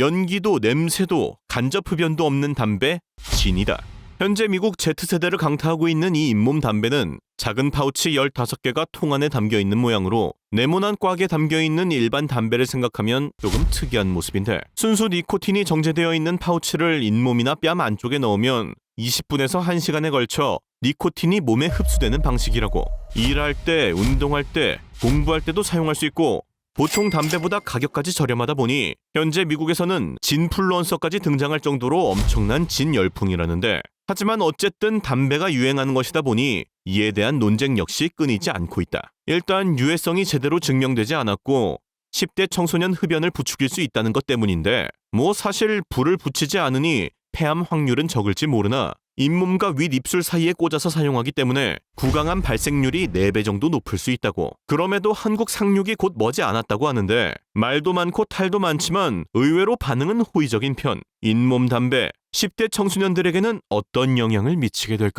연기도 냄새도 간접 흡연도 없는 담배 진이다. 현재 미국 Z세대를 강타하고 있는 이 잇몸 담배는 작은 파우치 15개가 통 안에 담겨 있는 모양으로 네모난 꽉에 담겨 있는 일반 담배를 생각하면 조금 특이한 모습인데 순수 니코틴이 정제되어 있는 파우치를 잇몸이나 뺨 안쪽에 넣으면 20분에서 1시간에 걸쳐 니코틴이 몸에 흡수되는 방식이라고 일할 때, 운동할 때, 공부할 때도 사용할 수 있고 보통 담배보다 가격까지 저렴하다 보니 현재 미국에서는 진플루언서까지 등장할 정도로 엄청난 진 열풍이라는데 하지만 어쨌든 담배가 유행하는 것이다 보니 이에 대한 논쟁 역시 끊이지 않고 있다. 일단 유해성이 제대로 증명되지 않았고 10대 청소년 흡연을 부추길 수 있다는 것 때문인데 뭐 사실 불을 붙이지 않으니 폐암 확률은 적을지 모르나 잇몸과 윗입술 사이에 꽂아서 사용하기 때문에 구강암 발생률이 4배 정도 높을 수 있다고. 그럼에도 한국 상륙이 곧 머지 않았다고 하는데 말도 많고 탈도 많지만 의외로 반응은 호의적인 편. 잇몸 담배 10대 청소년들에게는 어떤 영향을 미치게 될까?